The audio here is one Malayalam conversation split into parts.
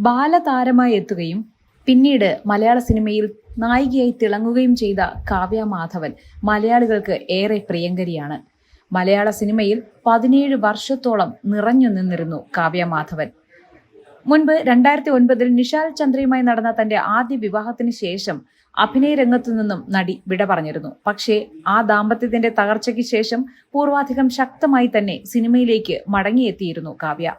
ബാലതാരമായി എത്തുകയും പിന്നീട് മലയാള സിനിമയിൽ നായികയായി തിളങ്ങുകയും ചെയ്ത കാവ്യ മാധവൻ മലയാളികൾക്ക് ഏറെ പ്രിയങ്കരിയാണ്. മലയാള സിനിമയിൽ പതിനേഴ് വർഷത്തോളം നിറഞ്ഞു നിന്നിരുന്നു കാവ്യ മാധവൻ. മുൻപ് രണ്ടായിരത്തി ഒൻപതിൽ നിഷാൽ ചന്ദ്രയുമായി നടന്ന തന്റെ ആദ്യ വിവാഹത്തിന് ശേഷം അഭിനയ രംഗത്തു നിന്നും നടി വിട പറഞ്ഞിരുന്നു. പക്ഷേ ആ ദാമ്പത്യത്തിന്റെ തകർച്ചയ്ക്ക് ശേഷം പൂർവാധികം ശക്തമായി തന്നെ സിനിമയിലേക്ക് മടങ്ങിയെത്തിയിരുന്നു കാവ്യ.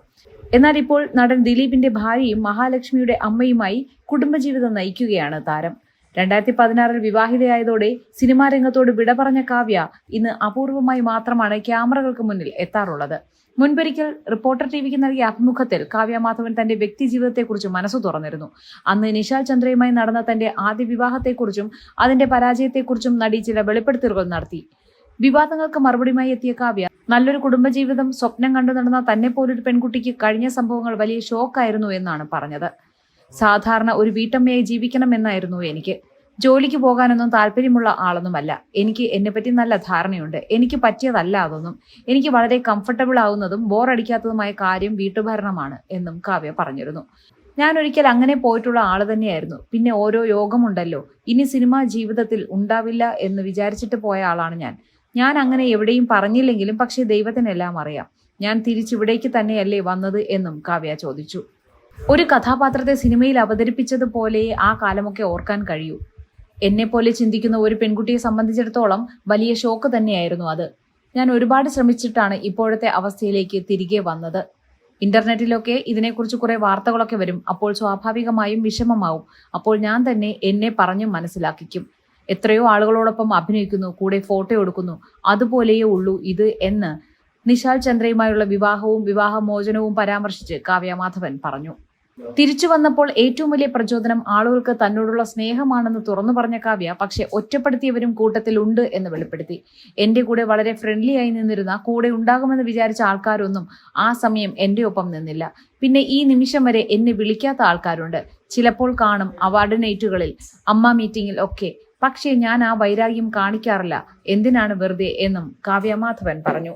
എന്നാൽ ഇപ്പോൾ നടൻ ദിലീപിന്റെ ഭാര്യയും മഹാലക്ഷ്മിയുടെ അമ്മയുമായി കുടുംബജീവിതം നയിക്കുകയാണ് താരം. രണ്ടായിരത്തി പതിനാറിൽ വിവാഹിതയായതോടെ സിനിമാ രംഗത്തോട് വിട പറഞ്ഞ കാവ്യ ഇന്ന് അപൂർവമായി മാത്രമാണ് ക്യാമറകൾക്ക് മുന്നിൽ എത്താറുള്ളത്. മുൻപൊരിക്കൽ റിപ്പോർട്ടർ ടിവിക്ക് നൽകിയ അഭിമുഖത്തിൽ കാവ്യ മാധവൻ തന്റെ വ്യക്തി ജീവിതത്തെക്കുറിച്ച് മനസ്സു തുറന്നിരുന്നു. അന്ന് നിശാൽ ചന്ദ്രയുമായി നടന്ന തന്റെ ആദ്യ വിവാഹത്തെക്കുറിച്ചും അതിന്റെ പരാജയത്തെക്കുറിച്ചും നടി ചില വെളിപ്പെടുത്തലുകൾ നടത്തി. വിവാദങ്ങൾക്ക് മറുപടിയുമായി എത്തിയ കാവ്യ നല്ലൊരു കുടുംബജീവിതം സ്വപ്നം കണ്ടു നടന്ന തന്നെ പോലൊരു പെൺകുട്ടിക്ക് കഴിഞ്ഞ സംഭവങ്ങൾ വലിയ ഷോക്കായിരുന്നു എന്നാണ് പറഞ്ഞത്. സാധാരണ ഒരു വീട്ടമ്മയായി ജീവിക്കണമെന്നായിരുന്നു എനിക്ക്. ജോലിക്ക് പോകാനൊന്നും താല്പര്യമുള്ള ആളൊന്നുമല്ല. എനിക്ക് എന്നെപ്പറ്റി നല്ല ധാരണയുണ്ട്. എനിക്ക് പറ്റിയതല്ല അതൊന്നും. എനിക്ക് വളരെ കംഫർട്ടബിൾ ആവുന്നതും ബോറടിക്കാത്തതുമായ കാര്യം വീട്ടുഭരണമാണ് എന്നും കാവ്യ പറഞ്ഞിരുന്നു. ഞാൻ ഒരിക്കൽ അങ്ങനെ പോയിട്ടുള്ള ആൾ തന്നെയായിരുന്നു. പിന്നെ ഓരോ യോഗമുണ്ടല്ലോ. ഇനി സിനിമാ ജീവിതത്തിൽ ഉണ്ടാവില്ല എന്ന് വിചാരിച്ചിട്ട് പോയ ആളാണ് ഞാൻ. ഞാൻ അങ്ങനെ എവിടെയും പറഞ്ഞില്ലെങ്കിലും പക്ഷേ ദൈവത്തിനെല്ലാം അറിയാം. ഞാൻ തിരിച്ചിവിടേക്ക് തന്നെയല്ലേ വന്നത് എന്നും കാവ്യ ചോദിച്ചു. ഒരു കഥാപാത്രത്തെ സിനിമയിൽ അവതരിപ്പിച്ചതുപോലെ ആ കാലമൊക്കെ ഓർക്കാൻ കഴിയൂ. എന്നെപ്പോലെ ചിന്തിക്കുന്ന ഒരു പെൺകുട്ടിയെ സംബന്ധിച്ചിടത്തോളം വലിയ ഷോക്ക് തന്നെയായിരുന്നു അത്. ഞാൻ ഒരുപാട് ശ്രമിച്ചിട്ടാണ് ഇപ്പോഴത്തെ അവസ്ഥയിലേക്ക് തിരികെ വന്നത്. ഇന്റർനെറ്റിലൊക്കെ ഇതിനെക്കുറിച്ച് കുറെ വാർത്തകളൊക്കെ വരും. അപ്പോൾ സ്വാഭാവികമായും വിഷമമാവും. അപ്പോൾ ഞാൻ തന്നെ എന്നെ പറഞ്ഞു മനസ്സിലാക്കിക്കും. എത്രയോ ആളുകളോടൊപ്പം അഭിനയിക്കുന്നു കൂടെ ഫോട്ടോ എടുക്കുന്നു. അതുപോലെയേ ഉള്ളൂ ഇത് എന്ന് നിശാൽ ചന്ദ്രയുമായുള്ള വിവാഹവും വിവാഹമോചനവും പരാമർശിച്ച് കാവ്യ മാധവൻ പറഞ്ഞു. തിരിച്ചു വന്നപ്പോൾ ഏറ്റവും വലിയ പ്രചോദനം ആളുകൾക്ക് തന്നോടുള്ള സ്നേഹമാണെന്ന് തുറന്നു പറഞ്ഞ കാവ്യ പക്ഷെ ഒറ്റപ്പെടുത്തിയവരും കൂട്ടത്തിൽ ഉണ്ട് എന്ന് വെളിപ്പെടുത്തി. എന്റെ കൂടെ വളരെ ഫ്രണ്ട്ലി ആയി നിന്നിരുന്ന കൂടെ ഉണ്ടാകുമെന്ന് വിചാരിച്ച ആൾക്കാരൊന്നും ആ സമയം എന്റെ ഒപ്പം നിന്നില്ല. പിന്നെ ഈ നിമിഷം വരെ എന്നെ വിളിക്കാത്ത ആൾക്കാരുണ്ട്. ചിലപ്പോൾ കാണും അവാർഡ് നൈറ്റുകളിൽ അമ്മ മീറ്റിംഗിൽ ഒക്കെ പക്ഷേ ഞാൻ ആ വൈരാഗ്യം കാണിക്കാറില്ല. എന്തിനാണ് വെറുതെ എന്നും കാവ്യമാധവൻ പറഞ്ഞു.